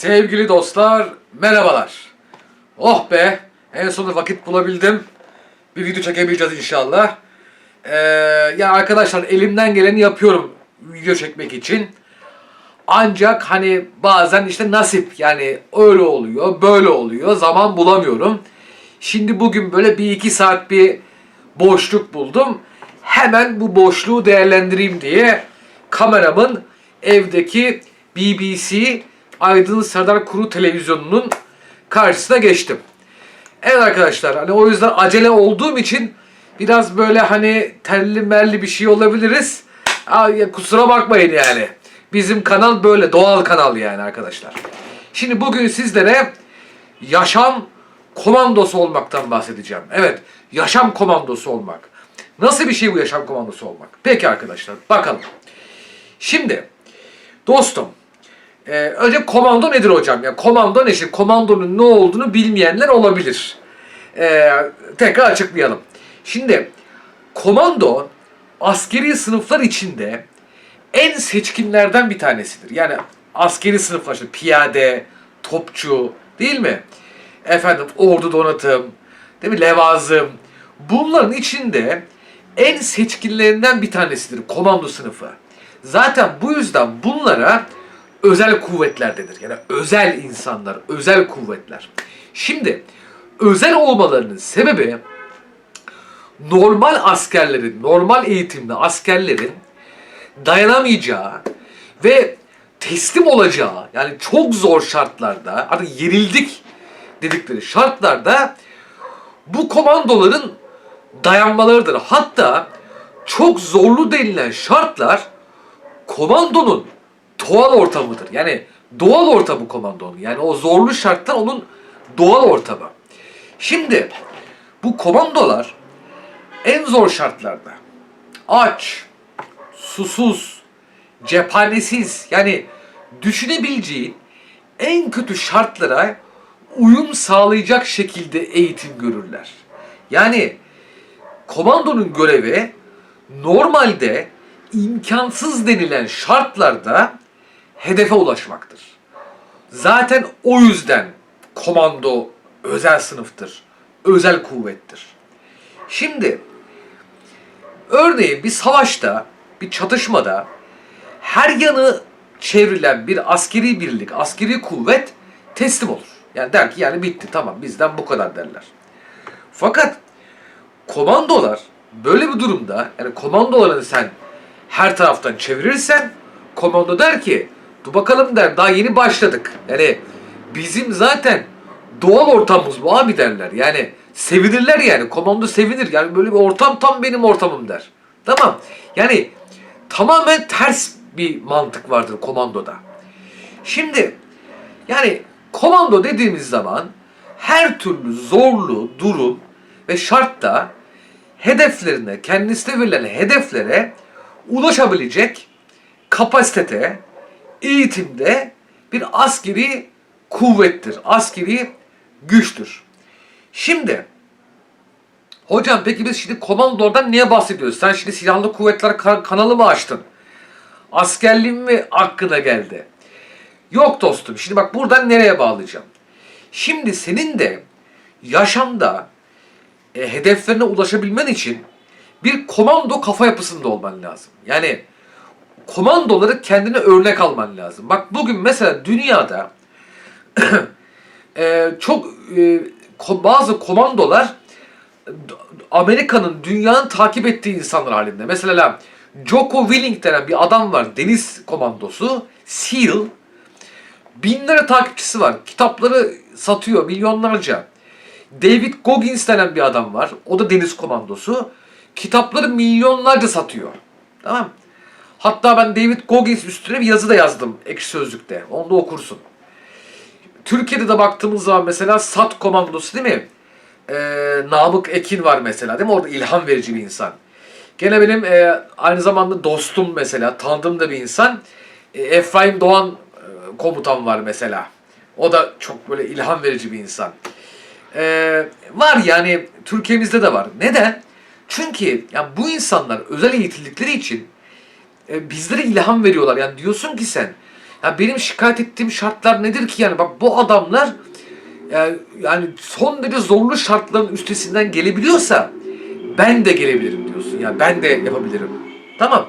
Sevgili dostlar, merhabalar. Oh be, en sonunda vakit bulabildim. Bir video çekebileceğiz inşallah. Ee, ya arkadaşlar elimden geleni yapıyorum video çekmek için. Ancak hani bazen işte nasip yani öyle oluyor, böyle oluyor. Zaman bulamıyorum. Şimdi bugün böyle bir iki saat bir boşluk buldum. Hemen bu boşluğu değerlendireyim diye kameramın evdeki BBC Aydın Serdar Kuru televizyonunun karşısına geçtim. Evet arkadaşlar hani o yüzden acele olduğum için biraz böyle hani terli merli bir şey olabiliriz. Aa, ya kusura bakmayın yani. Bizim kanal böyle doğal kanal yani arkadaşlar. Şimdi bugün sizlere yaşam komandosu olmaktan bahsedeceğim. Evet, yaşam komandosu olmak. Nasıl bir şey bu yaşam komandosu olmak? Peki arkadaşlar, bakalım. Şimdi, dostum, e, önce komando nedir hocam? Ya komando ne? Şimdi komandonun ne olduğunu bilmeyenler olabilir. E, tekrar açıklayalım. Şimdi, komando askeri sınıflar içinde en seçkinlerden bir tanesidir. Yani askeri sınıflar işte piyade, topçu değil mi? Efendim ordu donatım, değil mi? Levazım. Bunların içinde en seçkinlerinden bir tanesidir komando sınıfı. Zaten bu yüzden bunlara özel kuvvetler denir. Yani özel insanlar, özel kuvvetler. Şimdi özel olmalarının sebebi normal askerlerin, normal eğitimli askerlerin dayanamayacağı ve teslim olacağı yani çok zor şartlarda artık yenildik dedikleri şartlarda bu komandoların dayanmalarıdır. Hatta çok zorlu denilen şartlar komandonun doğal ortamıdır. Yani doğal ortamı komandonun. Yani o zorlu şartlar onun doğal ortamı. Şimdi bu komandolar en zor şartlarda aç, susuz, cephanesiz yani düşünebileceğin en kötü şartlara uyum sağlayacak şekilde eğitim görürler. Yani komandonun görevi normalde imkansız denilen şartlarda hedefe ulaşmaktır. Zaten o yüzden komando özel sınıftır, özel kuvvettir. Şimdi örneğin bir savaşta, bir çatışmada her yanı çevrilen bir askeri birlik, askeri kuvvet teslim olur. Yani der ki yani bitti tamam bizden bu kadar derler. Fakat komandolar böyle bir durumda yani komandolarını sen her taraftan çevirirsen komando der ki dur bakalım der daha yeni başladık. Yani bizim zaten doğal ortamımız bu abi derler. Yani sevinirler yani komando sevinir. Yani böyle bir ortam tam benim ortamım der. Tamam. Yani tamamen ters bir mantık vardır komandoda. Şimdi yani komando dediğimiz zaman her türlü zorlu durum ve şartta hedeflerine, kendisine verilen hedeflere ulaşabilecek kapasitete, eğitimde bir askeri kuvvettir, askeri güçtür. Şimdi hocam peki biz şimdi komandolardan niye bahsediyoruz? Sen şimdi silahlı kuvvetler kan- kanalı mı açtın? Askerliğin mi aklına geldi? Yok dostum. Şimdi bak buradan nereye bağlayacağım? Şimdi senin de yaşamda e, hedeflerine ulaşabilmen için bir komando kafa yapısında olman lazım. Yani komandoları kendine örnek alman lazım. Bak bugün mesela dünyada e, çok e, ko- bazı komandolar Amerika'nın dünyanın takip ettiği insanlar halinde. Mesela Joko Willing denen bir adam var. Deniz komandosu. SEAL. Binlere takipçisi var. Kitapları satıyor milyonlarca. David Goggins denen bir adam var. O da deniz komandosu. Kitapları milyonlarca satıyor. Tamam Hatta ben David Goggins üstüne bir yazı da yazdım ekşi sözlükte. Onu da okursun. Türkiye'de de baktığımız zaman mesela SAT komandosu değil mi? Ee, Namık Ekin var mesela değil mi? Orada ilham verici bir insan. Gene benim e, aynı zamanda dostum mesela, tanıdığım da bir insan. E, Efraim Doğan e, komutan var mesela. O da çok böyle ilham verici bir insan. E, var yani Türkiye'mizde de var. Neden? Çünkü yani bu insanlar özel eğitildikleri için e, bizlere ilham veriyorlar. Yani diyorsun ki sen Ya benim şikayet ettiğim şartlar nedir ki yani? Bak bu adamlar yani, yani son derece zorlu şartların üstesinden gelebiliyorsa ben de gelebilirim diyorsun. Ya ben de yapabilirim. Tamam.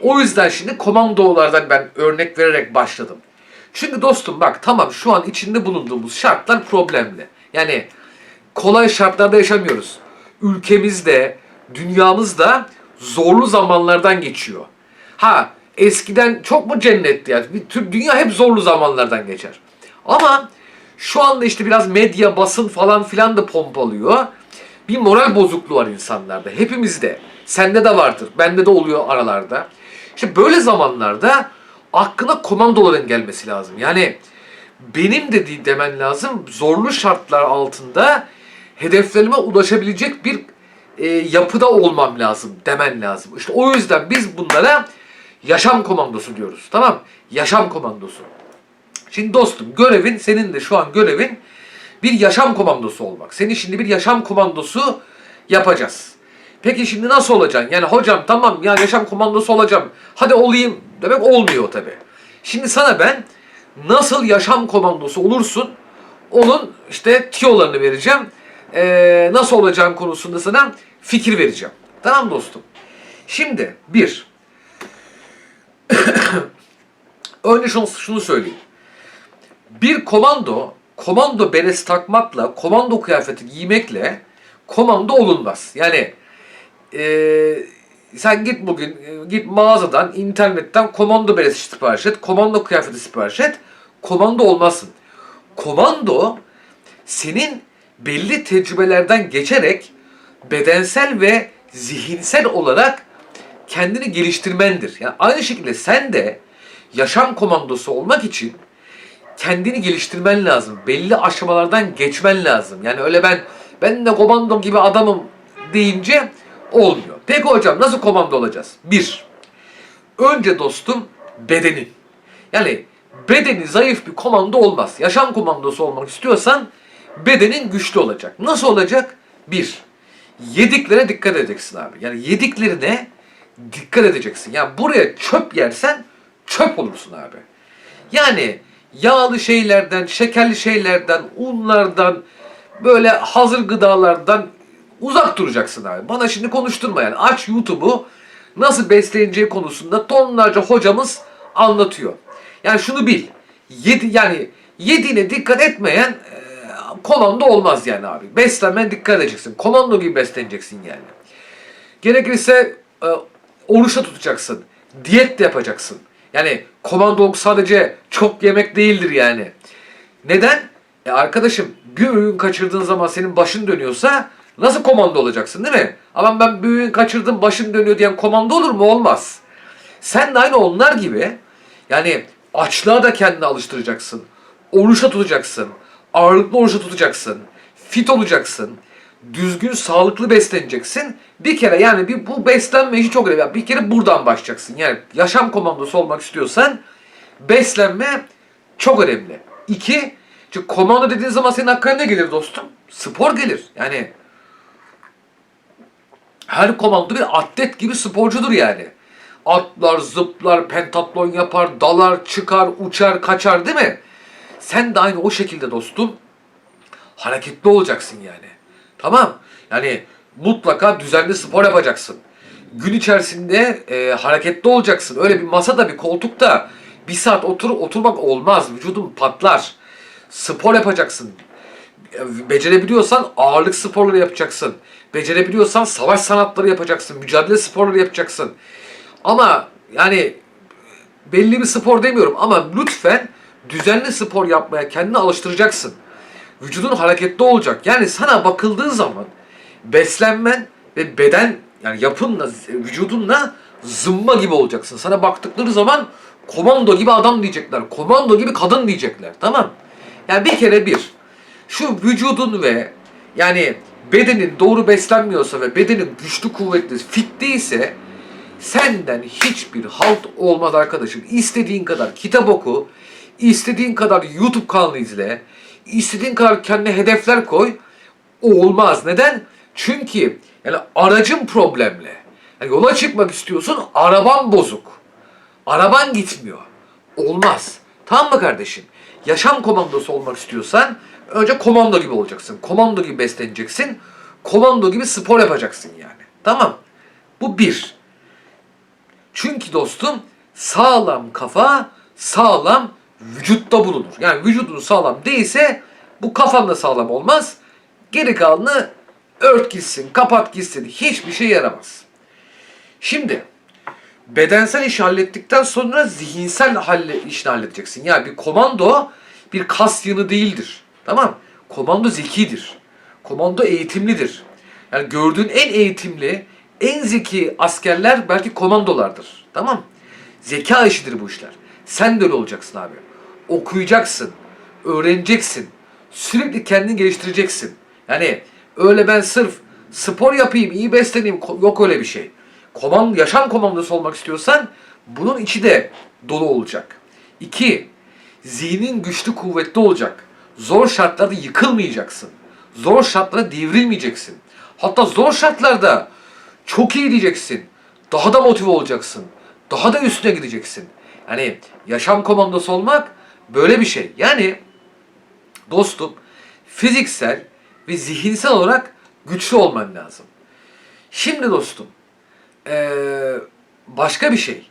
O yüzden şimdi komandolardan ben örnek vererek başladım. Çünkü dostum bak tamam şu an içinde bulunduğumuz şartlar problemli. Yani kolay şartlarda yaşamıyoruz. Ülkemizde, dünyamızda zorlu zamanlardan geçiyor. Ha eskiden çok mu cennetti yani? Bir dünya hep zorlu zamanlardan geçer. Ama şu anda işte biraz medya, basın falan filan da pompalıyor. Bir moral bozukluğu var insanlarda. Hepimizde. Sende de vardır. Bende de oluyor aralarda. İşte böyle zamanlarda aklına komandoların gelmesi lazım. Yani benim de değil demen lazım. Zorlu şartlar altında hedeflerime ulaşabilecek bir e, yapıda olmam lazım demen lazım. İşte o yüzden biz bunlara yaşam komandosu diyoruz. Tamam? Yaşam komandosu. Şimdi dostum görevin senin de şu an görevin bir yaşam komandosu olmak. Seni şimdi bir yaşam komandosu yapacağız. Peki şimdi nasıl olacaksın? Yani hocam tamam ya yaşam komandosu olacağım. Hadi olayım demek olmuyor tabi. Şimdi sana ben nasıl yaşam komandosu olursun onun işte tiyolarını vereceğim. Ee, nasıl olacağın konusunda sana fikir vereceğim. Tamam dostum. Şimdi bir. Önce şunu, şunu söyleyeyim. Bir komando, komando beresi takmakla, komando kıyafeti giymekle komando olunmaz. Yani eee, sen git bugün e, git mağazadan, internetten komando beresi sipariş et, komando kıyafeti sipariş et. Komando olmasın. Komando senin belli tecrübelerden geçerek bedensel ve zihinsel olarak kendini geliştirmendir. Yani aynı şekilde sen de yaşam komandosu olmak için kendini geliştirmen lazım. Belli aşamalardan geçmen lazım. Yani öyle ben ben de komando gibi adamım deyince olmuyor. Peki hocam nasıl komando olacağız? Bir, önce dostum bedenin. Yani bedeni zayıf bir komando olmaz. Yaşam komandosu olmak istiyorsan bedenin güçlü olacak. Nasıl olacak? Bir, yediklere dikkat edeceksin abi. Yani yediklerine dikkat edeceksin. Yani buraya çöp yersen çöp olursun abi. Yani yağlı şeylerden, şekerli şeylerden, unlardan, böyle hazır gıdalardan uzak duracaksın abi. Bana şimdi konuşturma yani. Aç YouTube'u nasıl besleneceği konusunda tonlarca hocamız anlatıyor. Yani şunu bil. Yedi, yani yediğine dikkat etmeyen e, komando olmaz yani abi. Beslenmeye dikkat edeceksin. Komando gibi besleneceksin yani. Gerekirse e, oruçta tutacaksın. Diyet de yapacaksın. Yani komandoluk sadece çok yemek değildir yani. Neden? E arkadaşım bir öğün kaçırdığın zaman senin başın dönüyorsa nasıl komando olacaksın değil mi? Ama ben bir öğün kaçırdım başım dönüyor diyen komando olur mu? Olmaz. Sen de aynı onlar gibi yani açlığa da kendini alıştıracaksın. Oruçta tutacaksın. Ağırlıklı oruçta tutacaksın. Fit olacaksın. Düzgün, sağlıklı besleneceksin. Bir kere yani bir, bu beslenme işi çok önemli. Bir kere buradan başlayacaksın. Yani yaşam komandosu olmak istiyorsan beslenme çok önemli. İki, çünkü komando dediğin zaman senin aklına ne gelir dostum? Spor gelir. Yani her komando bir atlet gibi sporcudur yani. Atlar, zıplar, pentatlon yapar, dalar, çıkar, uçar, kaçar değil mi? Sen de aynı o şekilde dostum hareketli olacaksın yani. Tamam. Yani mutlaka düzenli spor yapacaksın. Gün içerisinde e, hareketli olacaksın. Öyle bir masada bir koltukta bir saat otur oturmak olmaz. Vücudun patlar. Spor yapacaksın. E, Becerebiliyorsan ağırlık sporları yapacaksın. Becerebiliyorsan savaş sanatları yapacaksın. Mücadele sporları yapacaksın. Ama yani belli bir spor demiyorum ama lütfen düzenli spor yapmaya kendini alıştıracaksın. Vücudun hareketli olacak. Yani sana bakıldığı zaman beslenmen ve beden yani yapınla, vücudunla zımba gibi olacaksın. Sana baktıkları zaman komando gibi adam diyecekler. Komando gibi kadın diyecekler. Tamam. Yani bir kere bir. Şu vücudun ve yani bedenin doğru beslenmiyorsa ve bedenin güçlü kuvvetli fit değilse senden hiçbir halt olmaz arkadaşım. İstediğin kadar kitap oku, istediğin kadar YouTube kanalı izle, istediğin kadar kendine hedefler koy. Olmaz. Neden? Çünkü yani aracın problemli. Yani yola çıkmak istiyorsun, araban bozuk. Araban gitmiyor. Olmaz. Tamam mı kardeşim? Yaşam komandosu olmak istiyorsan önce komando gibi olacaksın. Komando gibi besleneceksin. Komando gibi spor yapacaksın yani. Tamam. Bu bir. Çünkü dostum sağlam kafa sağlam vücutta bulunur. Yani vücudun sağlam değilse bu kafan da sağlam olmaz. Geri kalanını ört gitsin, kapat gitsin. Hiçbir şey yaramaz. Şimdi bedensel işi hallettikten sonra zihinsel halle, işini halledeceksin. Yani bir komando bir kas yanı değildir. Tamam Komando zekidir. Komando eğitimlidir. Yani gördüğün en eğitimli, en zeki askerler belki komandolardır. Tamam Zeka işidir bu işler. Sen de öyle olacaksın abi. Okuyacaksın, öğreneceksin. Sürekli kendini geliştireceksin. Yani öyle ben sırf spor yapayım, iyi besleneyim yok öyle bir şey. Komand yaşam komandosu olmak istiyorsan bunun içi de dolu olacak. İki, zihnin güçlü kuvvetli olacak. Zor şartlarda yıkılmayacaksın. Zor şartlarda devrilmeyeceksin. Hatta zor şartlarda çok iyi diyeceksin. Daha da motive olacaksın. Daha da üstüne gideceksin. Yani yaşam komandosu olmak böyle bir şey. Yani dostum fiziksel ve zihinsel olarak güçlü olman lazım. Şimdi dostum eee, başka bir şey.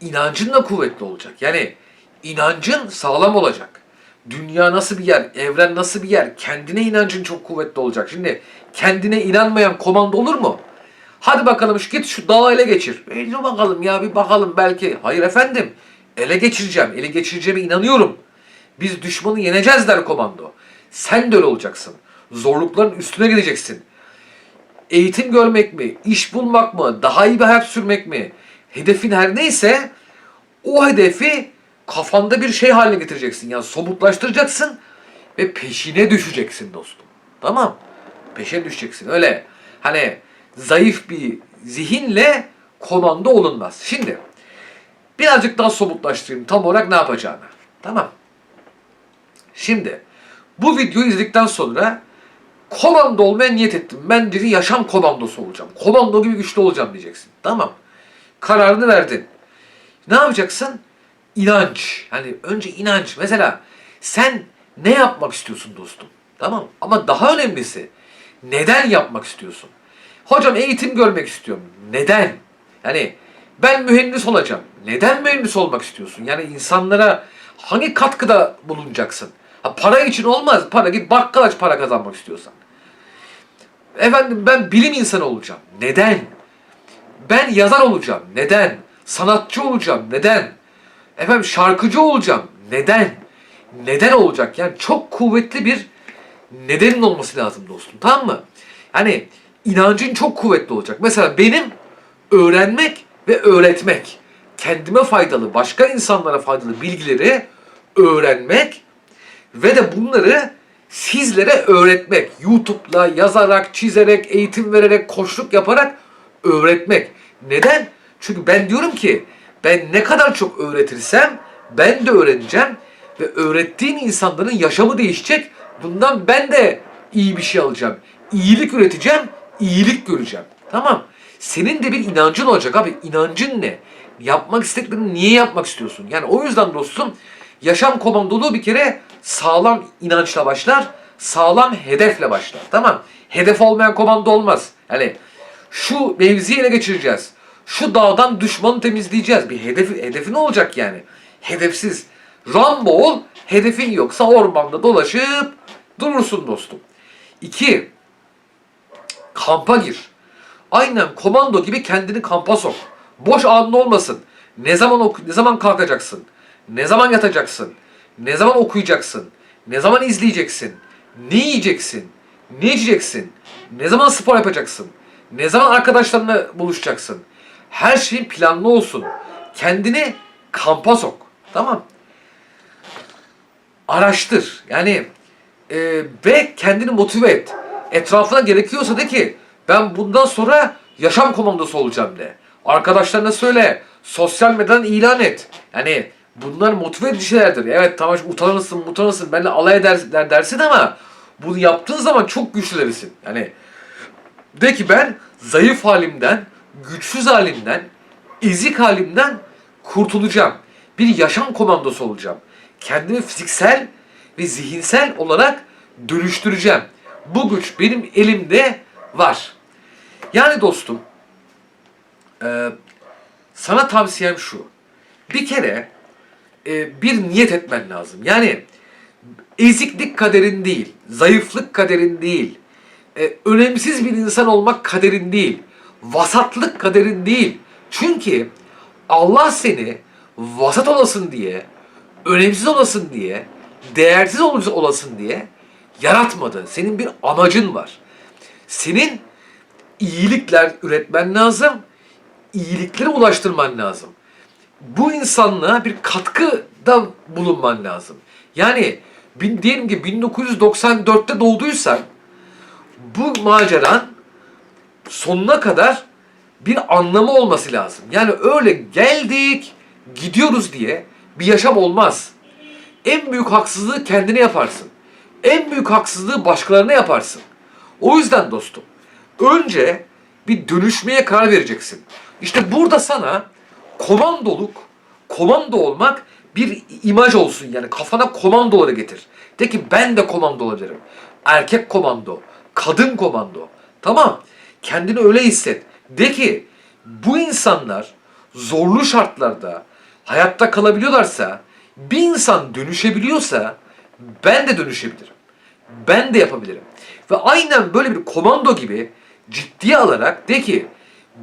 İnancın da kuvvetli olacak. Yani inancın sağlam olacak. Dünya nasıl bir yer, evren nasıl bir yer, kendine inancın çok kuvvetli olacak. Şimdi kendine inanmayan komando olur mu? Hadi bakalım şu git şu dağı ele geçir. E, dur bakalım ya bir bakalım belki. Hayır efendim. Ele geçireceğim. Ele geçireceğime inanıyorum. Biz düşmanı yeneceğiz der komando. Sen de öyle olacaksın. Zorlukların üstüne gideceksin. Eğitim görmek mi, iş bulmak mı, daha iyi bir hayat sürmek mi? Hedefin her neyse o hedefi kafanda bir şey haline getireceksin. Yani somutlaştıracaksın ve peşine düşeceksin dostum. Tamam? Peşine düşeceksin. Öyle hani zayıf bir zihinle komando olunmaz. Şimdi birazcık daha somutlaştırayım tam olarak ne yapacağını. Tamam. Şimdi bu videoyu izledikten sonra komando olmaya niyet ettim. Ben dedi yaşam komandosu olacağım. Komando gibi güçlü olacağım diyeceksin. Tamam. Kararını verdin. Ne yapacaksın? İnanç. Yani önce inanç. Mesela sen ne yapmak istiyorsun dostum? Tamam. Ama daha önemlisi neden yapmak istiyorsun? Hocam eğitim görmek istiyorum. Neden? Yani ben mühendis olacağım. Neden mühendis olmak istiyorsun? Yani insanlara hangi katkıda bulunacaksın? Ha, para için olmaz. Para git bakkal aç para kazanmak istiyorsan. Efendim ben bilim insanı olacağım. Neden? Ben yazar olacağım. Neden? Sanatçı olacağım. Neden? Efendim şarkıcı olacağım. Neden? Neden olacak? Yani çok kuvvetli bir nedenin olması lazım dostum. Tamam mı? Yani inancın çok kuvvetli olacak. Mesela benim öğrenmek ve öğretmek, kendime faydalı, başka insanlara faydalı bilgileri öğrenmek ve de bunları sizlere öğretmek. YouTube'la, yazarak, çizerek, eğitim vererek, koçluk yaparak öğretmek. Neden? Çünkü ben diyorum ki ben ne kadar çok öğretirsem ben de öğreneceğim ve öğrettiğim insanların yaşamı değişecek. Bundan ben de iyi bir şey alacağım. İyilik üreteceğim, iyilik göreceğim. Tamam. Senin de bir inancın olacak abi. İnancın ne? Yapmak istediklerini niye yapmak istiyorsun? Yani o yüzden dostum yaşam komandoluğu bir kere sağlam inançla başlar. Sağlam hedefle başlar. Tamam. Hedef olmayan komando olmaz. Yani şu mevziyi ele geçireceğiz. Şu dağdan düşmanı temizleyeceğiz. Bir hedefi, hedefin olacak yani. Hedefsiz. Rambo ol, hedefin yoksa ormanda dolaşıp durursun dostum. İki, kampa gir. Aynen komando gibi kendini kampa sok. Boş anın olmasın. Ne zaman oku ne zaman kalkacaksın? Ne zaman yatacaksın? Ne zaman okuyacaksın? Ne zaman izleyeceksin? Ne yiyeceksin? Ne içeceksin? Ne zaman spor yapacaksın? Ne zaman arkadaşlarınla buluşacaksın? Her şeyin planlı olsun. Kendini kampa sok. Tamam. Araştır. Yani e, ve kendini motive et. Etrafına gerekiyorsa de ki ben bundan sonra yaşam komandosu olacağım de. Arkadaşlarına söyle. Sosyal medyadan ilan et. Yani bunlar motive edici şeylerdir. Evet tamam utanırsın utanırsın benimle alay eder, der, dersin ama bunu yaptığın zaman çok güçlülerin. Yani de ki ben zayıf halimden, güçsüz halimden, ezik halimden kurtulacağım. Bir yaşam komandosu olacağım. kendimi fiziksel ve zihinsel olarak dönüştüreceğim. Bu güç benim elimde var. Yani dostum, sana tavsiyem şu. Bir kere e, bir niyet etmen lazım. Yani eziklik kaderin değil, zayıflık kaderin değil, e, önemsiz bir insan olmak kaderin değil, vasatlık kaderin değil. Çünkü Allah seni vasat olasın diye, önemsiz olasın diye, değersiz ol- olasın diye yaratmadı. Senin bir amacın var. Senin iyilikler üretmen lazım, iyiliklere ulaştırman lazım. Bu insanlığa bir katkıda bulunman lazım. Yani bin, diyelim ki 1994'te doğduysan bu maceran sonuna kadar bir anlamı olması lazım. Yani öyle geldik, gidiyoruz diye bir yaşam olmaz. En büyük haksızlığı kendine yaparsın. En büyük haksızlığı başkalarına yaparsın. O yüzden dostum, önce bir dönüşmeye karar vereceksin. İşte burada sana komandoluk, komando olmak bir imaj olsun yani kafana komandoları getir. De ki ben de komando olabilirim. Erkek komando, kadın komando. Tamam. Kendini öyle hisset. De ki bu insanlar zorlu şartlarda hayatta kalabiliyorlarsa, bir insan dönüşebiliyorsa ben de dönüşebilirim. Ben de yapabilirim. Ve aynen böyle bir komando gibi ciddiye alarak de ki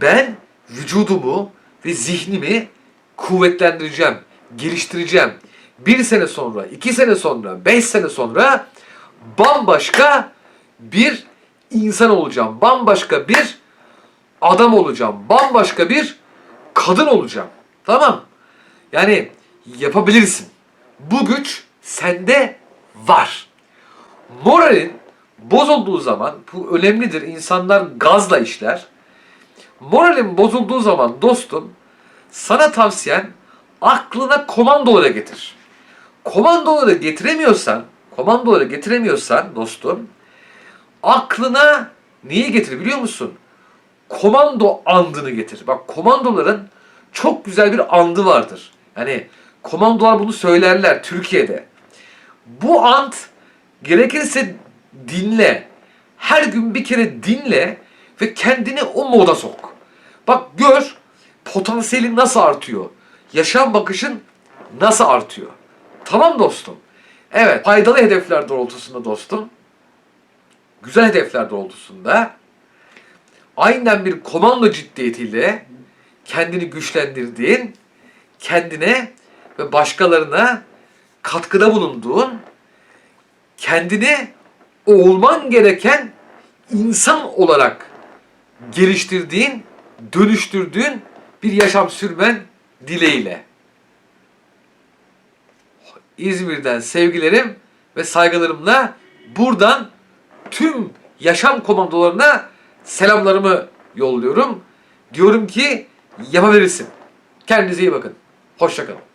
ben vücudumu ve zihnimi kuvvetlendireceğim, geliştireceğim. Bir sene sonra, iki sene sonra, beş sene sonra bambaşka bir insan olacağım. Bambaşka bir adam olacağım. Bambaşka bir kadın olacağım. Tamam. Yani yapabilirsin. Bu güç sende var. Moralin bozulduğu zaman, bu önemlidir. İnsanlar gazla işler. Moralin bozulduğu zaman dostum, sana tavsiyen aklına komandoları getir. Komandoları getiremiyorsan, komandoları getiremiyorsan dostum, aklına neyi getir biliyor musun? Komando andını getir. Bak komandoların çok güzel bir andı vardır. Yani komandolar bunu söylerler Türkiye'de. Bu ant gerekirse dinle. Her gün bir kere dinle ve kendini o moda sok. Bak gör potansiyelin nasıl artıyor. Yaşam bakışın nasıl artıyor. Tamam dostum. Evet faydalı hedefler doğrultusunda dostum. Güzel hedefler doğrultusunda aynen bir komando ciddiyetiyle kendini güçlendirdiğin, kendine ve başkalarına katkıda bulunduğun, kendini olman gereken insan olarak geliştirdiğin, dönüştürdüğün bir yaşam sürmen dileğiyle. İzmir'den sevgilerim ve saygılarımla buradan tüm yaşam komandolarına selamlarımı yolluyorum. Diyorum ki yapabilirsin. Kendinize iyi bakın. Hoşçakalın.